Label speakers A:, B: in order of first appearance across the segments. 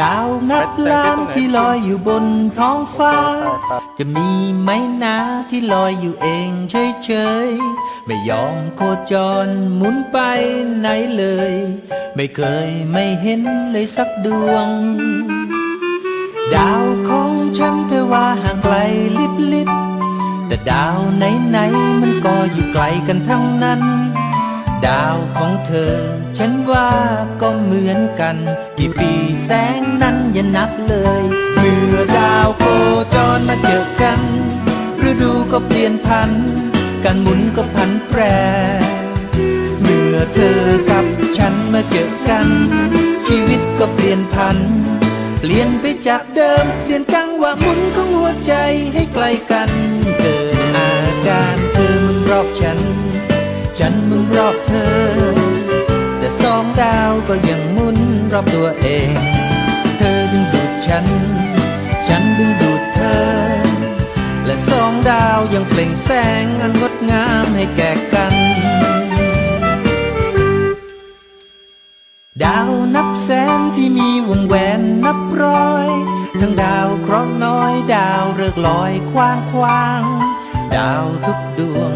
A: ดาวนับล้านที่ลอยอยู่บนท้องฟ้า จะมีไหมนะที่ลอยอยู่เองเฉยๆ ไม่ยอมโคจรหมุนไปไหนเลย ไม่เคยไม่เห็นเลยสักดวง ดาวของฉันเธอว่าห่างไกลลิบลิบแต่ดาวไหนๆมันก็อยู่ไกลกันทั้งนั้น ดาวของเธอ ฉันว่าก็เหมือนกัน กี่ปีแสงนั้นอย่านับเลย เมื่อดาวโคจรมาเจอกันฤดูก็เปลี่ยนพัน การหมุนก็พันแปร เมื่อเธอกับฉันมาเจอกัน ชีวิตก็เปลี่ยนพัน เปลี่ยนไปจากเดิมเปลี่ยนจังหวะหมุนของหัวใจให้ไกลกัน ก็ยังมุนรอบตัวเอง เธอดึงดูดฉัน ฉันดึงดูดเธอ และสองดาวยังเปล่งแสงอันงดงามให้แก่กัน ดาวนับแสนที่มีวงแหวนนับร้อย ทั้งดาวเคราะห์น้อยดาวเริกลอยคว้างคว้าง ดาวทุกดวง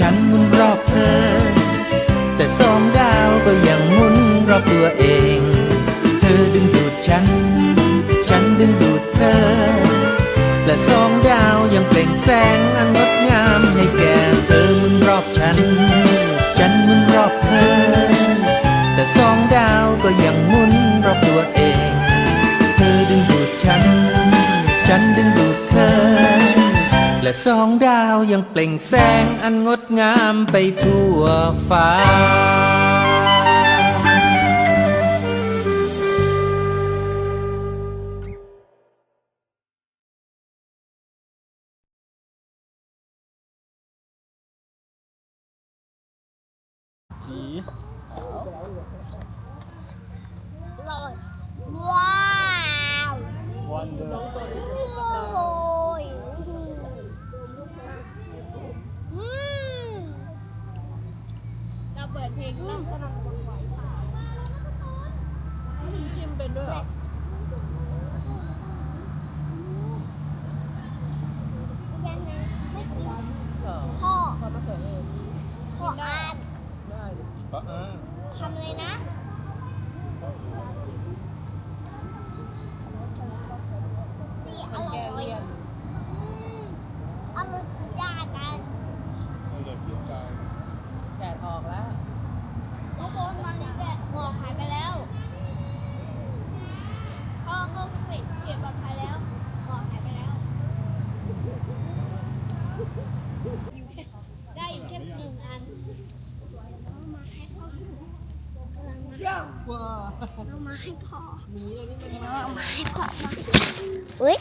A: ฉันหมุนรอบเธอ แต่สองดาวก็ยังหมุนรอบตัวเอง เธอดึงดูดฉัน ฉันดึงดูดเธอ และสองดาวยังเปล่งแสงอันงดงามให้แก่เธอหมุนรอบฉัน ฉันหมุนรอบเธอ แต่สองดาวก็ยังหมุนรอบตัวเอง เธอดึงดูดฉัน ฉันดึงด และสองดาวยังเปล่งแสงอันงดงามไปทั่วฟ้า
B: สี
C: ลอยว้าว
B: วันเดอร์
C: โอ้ยอืม
D: เราเปิดเพลงนั่งสนั่นหวั่นไหวจิ้มเป็นด้วยเหรอ
C: ยังไงไม่กิน
D: เออ
C: พ่อ
D: พอมาเขือเอง
C: พ่ออ่าน
D: ได้ดิ
B: ปะอ่า
C: ทำเลยนะสีอ
D: มัน
C: ร่
D: แก
C: อย
D: เรียน
C: อืมอร่อยสุดยอดกัน
B: เราเลยคิดการ
D: แดดออกแล้ว
C: ทุกคนตอนนี้แดด หมอกหายไปแล้วพ่อเขาเสร็จเก็บปลอดภัยแล้วหมอกหายไปแล้ว ได้อีกแค่หนึ่งอันเอามาให้พ่อเอามาให้
D: ว้า
C: เอามาให้พ่อ
D: หนีเลยนี่มัน
C: เอามาให้พ่อมาอุ้ย